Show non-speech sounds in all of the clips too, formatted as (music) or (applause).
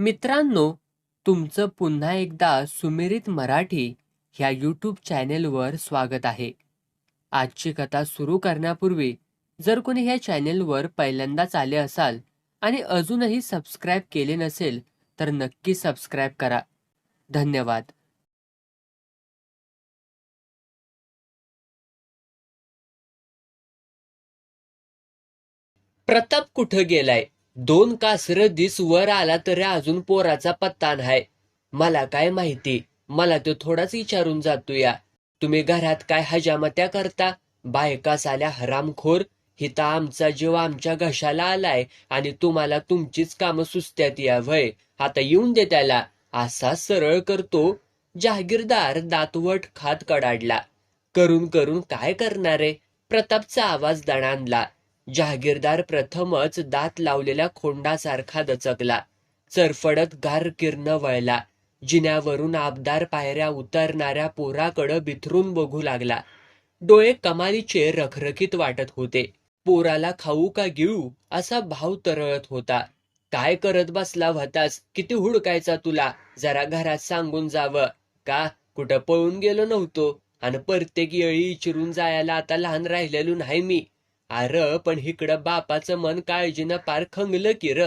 मित्रांनो तुमचं पुन्हा एकदा सुमिरित मराठी ह्या यूट्यूब चॅनेलवर स्वागत आहे. आजची कथा सुरू करण्यापूर्वी जर कोणी ह्या चॅनेलवर पहिल्यांदाच आले असाल आणि अजूनही सबस्क्राईब केले नसेल तर नक्की सबस्क्राईब करा. धन्यवाद. प्रताप कुठं गेलाय? दोन कासर दिस वर आला तरी अजून पोराचा पत्ता नाही. मला काय माहिती? मला तो थोडाच विचारून जातो या. तुम्ही घरात काय हजामत्या करता? बायकास आल्या हरामखोर? हिता आमचा जीव आमच्या घशाला आलाय आणि तुम्हाला तुमचीच कामं सुस्त्यात या वय आता येऊन दे त्याला. असा सरळ करतो. जहागीरदार दातवट खात कडाडला. करून करून काय करणारे? प्रतापचा आवाज दणाणला. जहागीरदार प्रथमच दात लावलेल्या खोंडासारखा दचकला. चरफडत गार किरण वळला. जिन्यावरून आबदार पायऱ्या उतरणाऱ्या पोराकडं बिथरून बघू लागला. डोळे कमालीचे रखरखीत वाटत होते. पोराला खाऊ का गिळू असा भाव तरळत होता. काय करत बसला होतास किती हुडकायचा तुला? जरा घरात सांगून जावं. का? कुठं पळून गेलो नव्हतो. आणि प्रत्येक येळी चिरून जायला आता लहान राहिलेलो नाही मी. अर पण इकडं बापाचं मन काळजीनं पार खंगलं की र.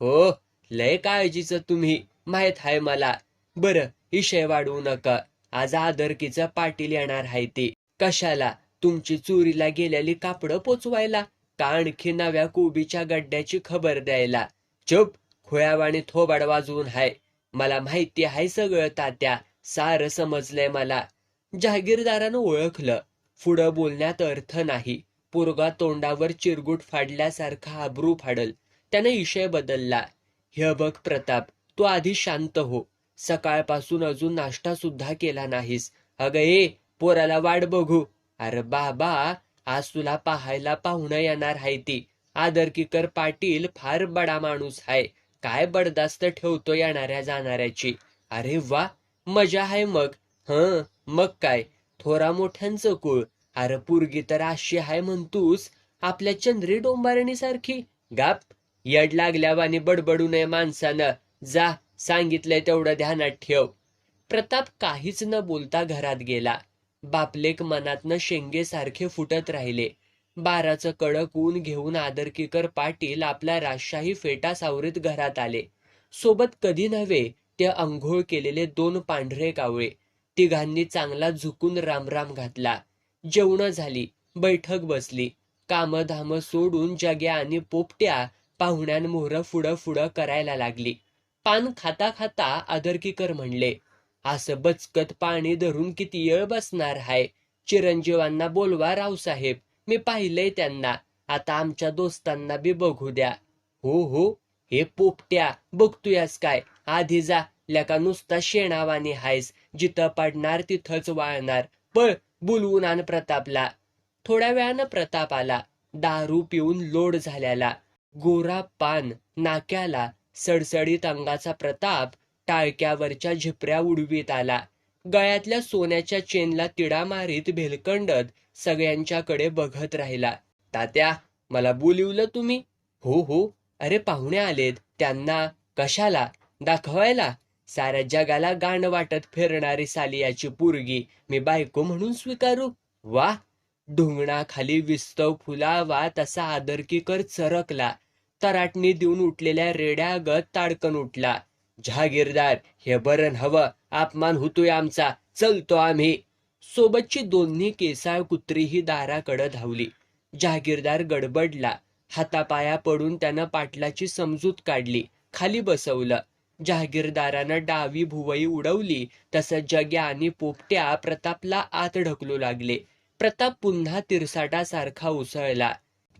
हो लय काळजीचं तुम्ही. माहीत हाय मला. बर इशय वाढवू नका. आज आदरकीचा पाटील येणार हाय ती. कशाला? तुमची चोरीला गेलेली कापडं पोचवायला? का आणखी नव्या कोबीच्या गड्ड्याची खबर द्यायला? चुप खुळ्यावाणी थोबाड वाजवून हाय. मला माहिती हाय सगळं तात्या. सार समजलंय मला. जहागीरदारानं ओळखलं. पुढं बोलण्यात अर्थ नाही. पोरगा तोंडावर चिरगुट फाडल्यासारखा आबरू फाडल. त्यानं विषय बदलला. हे बघ प्रताप तू आधी शांत हो. सकाळपासून अजून नाश्ता सुद्धा केला नाहीस. अगं ए पोराला वाट बघू. अरे बाबा आज तुला पाहायला पाहुणं येणार आहे ती. आदरकीकर पाटील फार बडा माणूस आहे काय बडदास्त ठेवतो येणाऱ्या जाणाऱ्याची. अरे वा मजा आहे मग. हं मग काय? थोरा मोठ्यांचं कुळ. अरे पुरगी तर अशी हाय म्हणतूस आपल्या चंद्री डोंबारणी सारखी गाप यड लागल्यावानी बडबडू नये माणसानं. जा सांगितलंय तेवढं ध्यानात ठेव. प्रताप काहीच न बोलता घरात गेला. बापलेक मनातनं शेंगे सारखे फुटत राहिले. बाराचं कडक ऊन घेऊन आदरकीकर पाटील आपला राजशाही फेटा सावरीत घरात आले. सोबत कधी नव्हे ते अंघोळ केलेले दोन पांढरे कावळे. तिघांनी चांगला झुकून रामराम घातला. जेवण झाली बैठक बसली कामधाम सोडून जग्या आणि पोपट्या पाहुण्यांमोहर फुडं फुडं करायला लागली. पान खाता खाता आदरकीकर म्हणले असं बचकत पाणी धरून किती येळ बसणार हाय? चिरंजीवांना बोलवा रावसाहेब मी पाहिलंय त्यांना आता आमच्या दोस्तांना बी बघू द्या. हो हो हे पोपट्या बघतोयास काय? आधी जा लेका नुसता शेणावानी हायस जिथं पडणार तिथंच वाळणार. पळ बोलवून आण प्रतापला. थोड्या वेळानं प्रताप आला. दारू पिऊन लोड झाल्याला. गोरा पान नाक्याला सडसडीत अंगाचा प्रताप टाळक्यावरच्या झिपऱ्या उडवीत आला. गळ्यातल्या सोन्याच्या चेनला तिडा मारीत भेलकंडत सगळ्यांच्याकडे बघत राहिला. तात्या मला बोलिवलं तुम्ही? हो हो. अरे पाहुणे आलेत. त्यांना कशाला? दाखवायला? साऱ्या जगाला गाण वाटत फिरणारी सालियाची पुरगी. मी बायको म्हणून स्वीकारू? वा! ढुंगणाखाली विस्तव फुलावा तसा आदरकीकर चरकला. तराटणी देऊन उठलेल्या रेड्यागत ताडकन उठला. जहागीरदार हे बरण हवं अपमान होतोय आमचा. चलतो आम्ही. सोबतची दोन्ही केसाळ कुत्रीही दाराकडं धावली. जहागीरदार गडबडला. हातापाया पडून त्यानं पाटलाची समजूत काढली. खाली बसवलं. जहागीरदारानं डावी भुवई उडवली. तसंच जग्या आणि पोपट्या प्रतापला आत ढकलू लागले. प्रताप पुन्हा तिरसाटासारखा उसळला.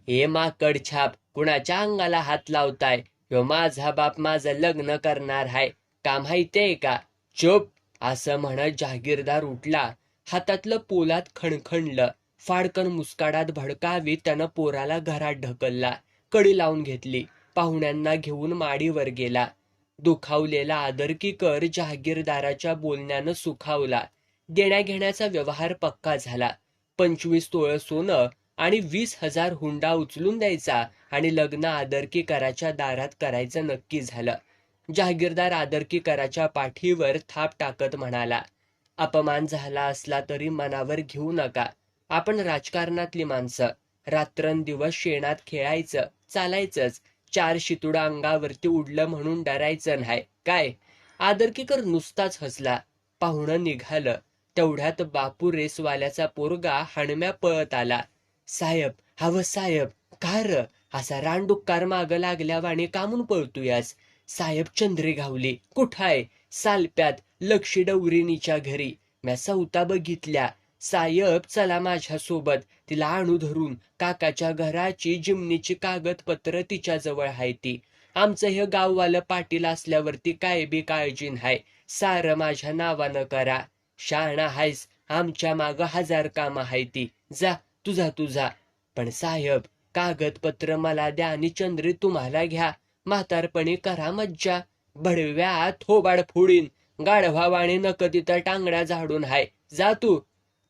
हे माकड छाप कुणाच्या अंगाला हात लावताय? ह्यो माझा बाप माझं लग्न करणार हाय. का माहितीये का? चुप असं म्हणत जहागीरदार उठला. हातातलं पोलात खणखणलं. फाडकन मुस्काडात भडकावी त्यानं पोराला घरात ढकलला. कडी लावून घेतली. पाहुण्यांना घेऊन माडीवर गेला. दुखावलेला आदरकीकर जहागीरदाराच्या बोलण्यानं सुखावला. देण्याघेण्याचा व्यवहार पक्का झाला. पंचवीस तोळ सोनं आणि वीस हजार हुंडा उचलून द्यायचा आणि लग्न आदरकीकराच्या दारात करायचं नक्की झालं. जहागीरदार आदरकीकराच्या पाठीवर थाप टाकत म्हणाला अपमान झाला असला तरी मनावर घेऊ नका. आपण राजकारणातली माणसं. रात्रंदिवस शेणात खेळायचं चालायचंच. चार शितुड अंगावरती उडलं म्हणून डरायचं नाही. काय? आदरकीकर नुसताच हसला. पाहुणं निघालं. तेवढ्यात बापू रेसवाल्याचा पोरगा हाणम्या पळत आला. साहेब हव साहेब का र? असा रानडुक्कार माग लागल्यावाने कामून पळतोयास? साहेब चंद्रे घावली. कुठाय? सालप्यात लक्षी डवरीनीच्या घरी. म्या सवता बघितल्या. साहेब चला माझ्यासोबत. तिला आणू धरून. काकाच्या घराची जिमनीची कागदपत्र तिच्या जवळ आहे ती. आमचं हे गाववालं पाटील असल्यावरती काय बी काळजी नाही सारं माझ्या नावानं करा. शाणा हायस. आमच्या माग हजार काम आहे ती. जा तुझा तुझा. पण साहेब कागदपत्र मला द्या आणि चंद्री तुम्हाला घ्या. म्हातारपणी करा मज्जा. भडव्या थोबाड फोडीन. गाढवावाणे नक तिथं टांगड्या झाडून हाय. जा तू.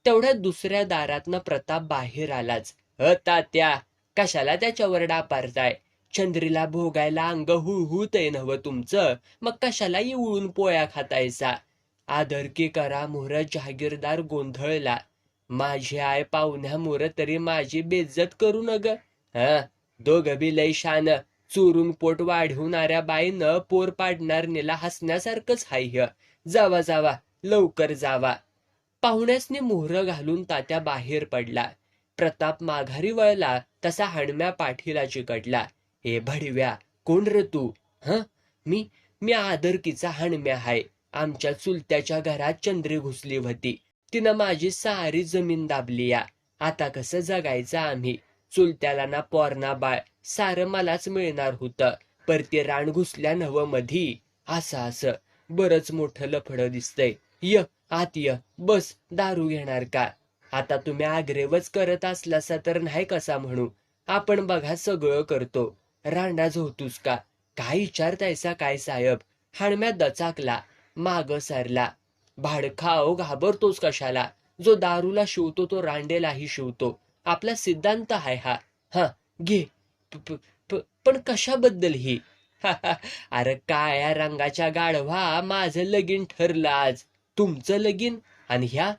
तेवढ्या दुसऱ्या दारातनं प्रताप बाहेर आलाच. अ तात्या कशाला त्याच्यावर डापारताय चंद्रीला भोगायला अंग हुळहुळत नव तुमचं? मग कशाला उळून पोया खातायचा आदरकी करा मोर जहागीरदार गोंधळला. माझी आय पाहुण्या मोर तरी माझी बेज्जत करू न ग दोघ बी लय शान. चोरून पोट वाढवणाऱ्या बाईनं पोर पाडणार नेला हसण्यासारखंच हाय ह्य. जावा जावा लवकर जावा. पाहुण्यासने मोहरं घालून तात्या बाहेर पडला. प्रताप माघारी वळला तसा हणम्या पाठीला चिकटला. हे भडव्या कोण र तू? ह? मी मी आदरकीचा हणम्या हाय. आमच्या चुलत्याच्या घरात चंद्री घुसली होती तिनं माझी सारी जमीन दाबली या. आता कसं जगायचं आम्ही? चुलत्याला ना पोरना बाळ. सारं मलाच मिळणार होतं. पर ते रान घुसल्या नव मधी. असं असं. बरच मोठं लफडं दिसतंय. य आत य बस दारू घेणार का? आता तुम्ही आग्रेवच करत असलासा तर नाही कसा म्हणू? आपण बघा सगळं करतो. रांडा झोतूस का? काय विचारतायसा काय साहेब? हाणम्या दचाकला माग सरला. भाडखाव घाबरतोस कशाला? जो दारूला शिवतो तो रांडेलाही शिवतो. आपला सिद्धांत आहे हा. हा घे. पण कशाबद्दल ही? (laughs) अरे काळ्या रंगाच्या गाढवा माझं लगीन ठरलं आज. तुमचं लगीन आणि ह्या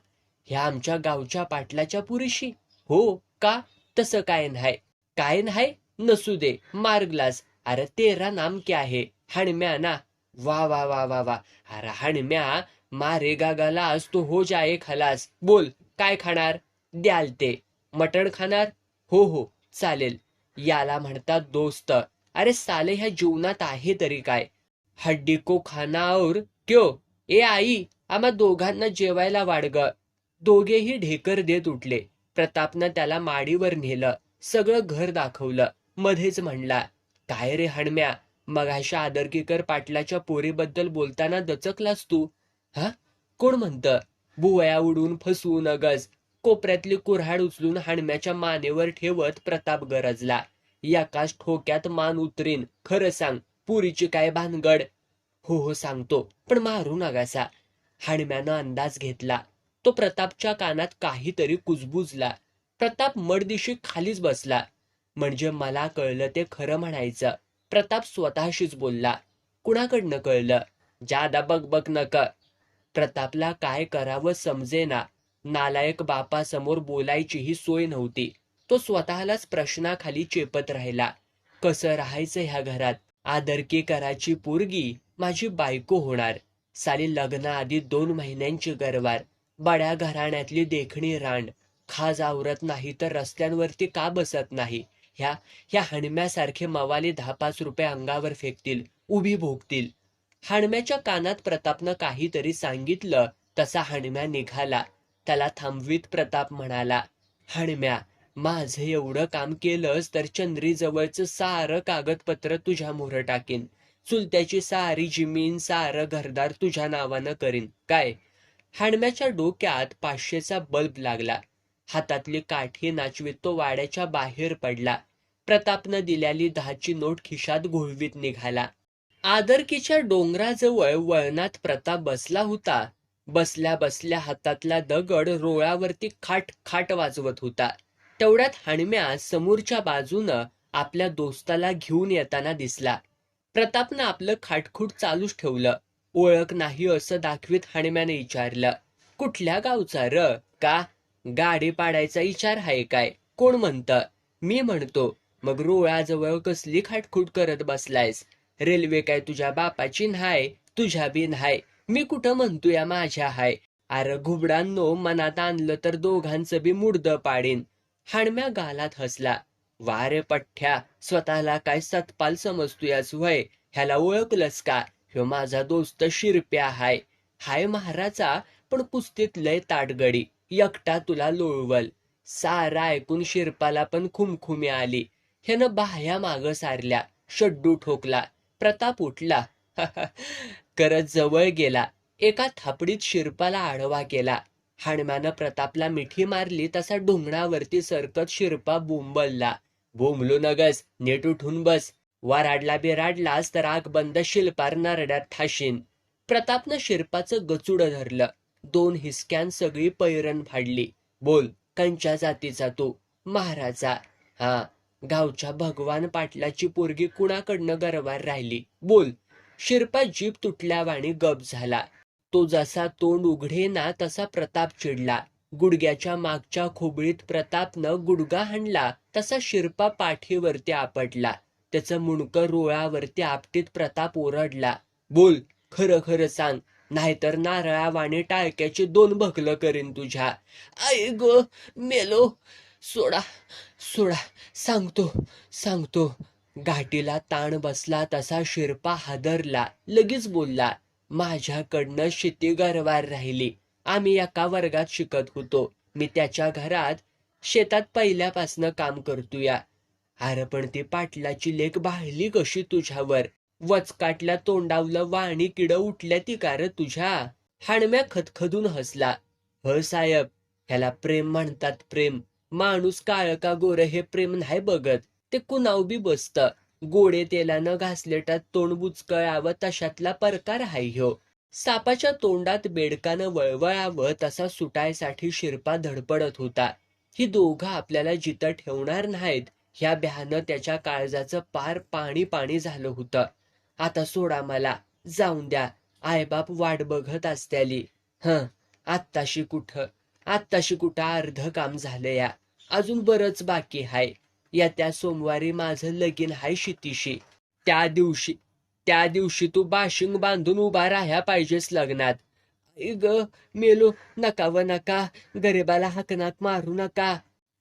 ह्या आमच्या गावच्या पाटलाच्या पुरीशी. हो का? तसं काय नाही काय नाही नसू दे. मार्गलास अरे तेरा नाम क्या आहे हणम्या ना. वा वा वा वा वा. अरे हणम्या मारे गागाला आज तो हो जाए खलास. बोल काय खाणार? द्याल ते. मटण खाणार? हो हो चालेल. याला म्हणतात दोस्त. अरे साले ह्या जीवनात आहे तरी काय? हड्डी को खाना और क्यो? ए आई आम्हा दोघांना जेवायला वाढग दोघेही ढेकर देत उठले. प्रतापनं त्याला माडीवर नेलं. सगळं घर दाखवलं. मध्येच म्हणला काय रे हणम्या मगाशा आदरकीकर पाटलाच्या पोरीबद्दल बोलताना दचकलास तू? हा? कोण म्हणत? बुवया उडून फसवू नगस कोपऱ्यातली कुऱ्हाड उचलून हाणम्याच्या मानेवर ठेवत प्रताप गरजला. याकाश ठोक्यात मान उतरीन. खरं सांग पुरीची काय भानगड? हो हो सांगतो. पण मारू नगासा. हाणम्यानं अंदाज घेतला. तो प्रतापच्या कानात काहीतरी कुजबुजला. प्रताप मडदिशी खालीच बसला. म्हणजे मला कळलं ते खरं म्हणायचं. प्रताप स्वतःशीच बोलला. कुणाकडनं कळलं? जादा बग बग नक. प्रतापला काय करावं समजेना. नालायक बापासमोर बोलायचीही सोय नव्हती. तो स्वतःलाच प्रश्नाखाली चेपत राहिला. कसं राहायचं ह्या घरात? आदरकी कराची पोरगी माझी बायको होणार. साली लग्नाआधी दोन महिन्यांची गरवार. बड्या घराण्यातली देखणी रांड. खाज आवरत नाही तर रस्त्यांवरती का बसत नाही? ह्या ह्या हणम्यासारखे मवाली दहा पाच रुपये अंगावर फेकतील उभी भोगतील. हाणम्याच्या कानात प्रतापनं काहीतरी सांगितलं तसा हणम्या निघाला. त्याला थांबवीत प्रताप म्हणाला हणम्या माझं एवढं काम केलंस तर चंद्रीजवळचं सारं कागदपत्र तुझ्या मोहर टाकेन. चुलत्याची सारी जिमीन सारं घरदार तुझ्या नावानं करीन. काय? हाणम्याच्या डोक्यात पाचशेचा बल्ब लागला. हातातली काठी नाचवीत तो वाड्याच्या बाहेर पडला. प्रतापनं दिलेली दहाची नोट खिशात घोळवीत निघाला. आदरकीच्या डोंगराजवळ वळणात प्रताप बसला होता. बसल्या बसल्या हातातला दगड रोळावरती खाट खाट वाजवत होता. तेवढ्यात हाणम्या समोरच्या बाजूनं आपल्या दोस्ताला घेऊन येताना दिसला. प्रतापनं आपलं खाटखूट चालूच ठेवलं. ओळख नाही असं दाखवीत हाणम्याने विचारलं. कुठल्या गावचा र? का? गाडी पाडायचा विचार आहे काय? कोण म्हणतं? मी म्हणतो. मग रोळाजवळ कसली खाटखूट करत बसलायस? रेल्वे काय तुझ्या बापाची न्हाय? तुझ्या बी न्हाय. मी कुठं म्हणतोय माझ्या हाय? अरे घुबडांनो मनात आणलं तर दोघांचं बी मुडद पाडीन. हाणम्या गालात हसला. वारे पठ्ठ्या स्वतःला काय सतपाल समजतोयाच व्हय ह्याला ओळखलंस का? ह्यो माझा दोस्त शिरप्या हाय. हाय महाराजा पण कुस्तीत लय ताटगडी. एकटा तुला लोळवल. सारा ऐकून शिरपाला पण खुमखुमी आली. ह्यानं बाह्या माग सारल्या. शड्डू ठोकला. प्रताप उठला. (laughs) करत जवळ गेला. एका थापडीत शिरपाला आडवा केला. हाणम्यानं प्रतापला मिठी मारली तसा डोंगणावरती सरकत शिरपा बोंबलला. भूमलो नगस नीट उठून बस. वराडला बिराडलास तर आग बंद शिल्पार नरड्यात ठाशीन. प्रतापनं शिरपाचं गचुड धरलं. दोन हिसक्यान सगळी पैरण फाडली. बोल कंच्या जातीचा तू? महाराजा. हा गावच्या भगवान पाटलाची पोरगी कुणाकडनं गरवार राहिली? बोल शिरपा जीप तुटल्यावाणी गप झाला. तो जसा तोंड उघडे ना तसा प्रताप चिडला. गुडघ्याच्या मागच्या खोबळीत प्रतापनं गुडगा हाणला. तसा शिरपा पाठीवरती आपटला. त्याचं मुंडकं रोळावरती आपटीत प्रताप ओरडला. बोल खरं खरं सांग. नाहीतर नारळावाणी टाळक्याची दोन भकलं करीन तुझ्या. आई ग मेलो. सोडा सोडा. सांगतो सांगतो. घाटीला ताण बसला तसा शिरपा हादरला. लगेच बोलला माझ्याकडनं शेती गरवार राहिली. आम्ही एका वर्गात शिकत होतो. मी त्याच्या घरात शेतात पहिल्यापासनं काम करतोया. अरे पण ती पाटलाची लेख बाहली कशी तुझ्यावर? वचकाटल्या तोंडावलं वाणी किड उठल्या ती कार तुझ्या? हाणम्या खदखदून हसला. ह साहेब ह्याला प्रेम म्हणतात प्रेम. माणूस काळ का गोर हे प्रेम नाही बघत. ते कुणाव बी बसत. गोडे तेलानं घासलेटात तोंड बुचकळावं तशातला प्रकार हाय ह्यो. सापाच्या तोंडात बेडकानं वळवळावं तसा सुटायसाठी शिरपा धडपडत होता. ही दोघं आपल्याला जिथं ठेवणार नाहीत ह्या भ्यानं त्याच्या काळजाचं पार पाणी पाणी झालं होतं. आता सोडा मला जाऊन द्या. आईबाप वाट बघत असत्याली. हं आत्ताशी कुठं? आत्ताशी कुठं अर्ध काम झालं या. अजून बरंच बाकी हाय. या त्या सोमवारी माझं लगीन हाय शितीशी. त्या दिवशी त्या दिवशी तू बाशिंग बांधून उभा राह्या पाहिजेस लग्नात. ग मेलो नका व नका गरिबाला हकनात मारू नका.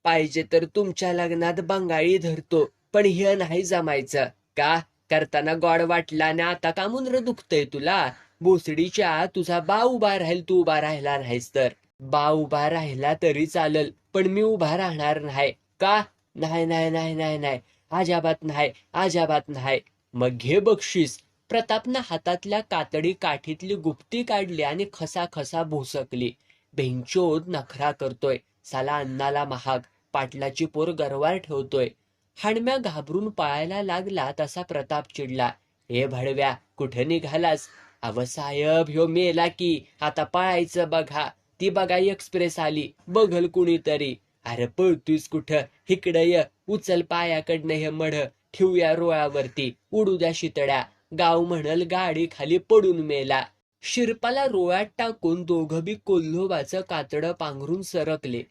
पाहिजे तर तुमच्या लग्नात बंगाळी धरतो पण हे नाही जमायचं. का? करताना गॉड वाटला आणि आता का मुंद्र दुखतय तुला? भोसडीच्या तुझा बा उभा राहील तू उभा राहिला नाहीस तर. बा उभा राहिला तरी चालल पण मी उभा राहणार नाही. का? नाही नाही नाही नाही नाही. अजाबात नाही अजाबात नाही. मग घे बक्षीस. प्रतापनं हातातल्या कातडी काठीतली गुप्ती काढली आणि खसा खसा भोसकली नखरा करतोय. साला अन्नाला महाग. पाटलाची पोर गरवार ठेवतोय. हाणम्या घाबरून पळायला लागला तसा प्रताप चिडला. हे भडव्या कुठे निघालास? अव साहेब ह्यो मेला की. आता पळायचं बघा. ती बघा एक्सप्रेस आली. बघल कुणीतरी. अरे पळतोयस कुठं? इकडं ये. उचल पायाकडनं हे मढ. ठेवूया रोळावरती. उडू द्या शितड्या. गाव म्हणल गाडी खाली पडून मेला. शिरपाला रोळ्यात टाकून दोघं बी कोल्होबाचं कातडं पांघरून सरकले.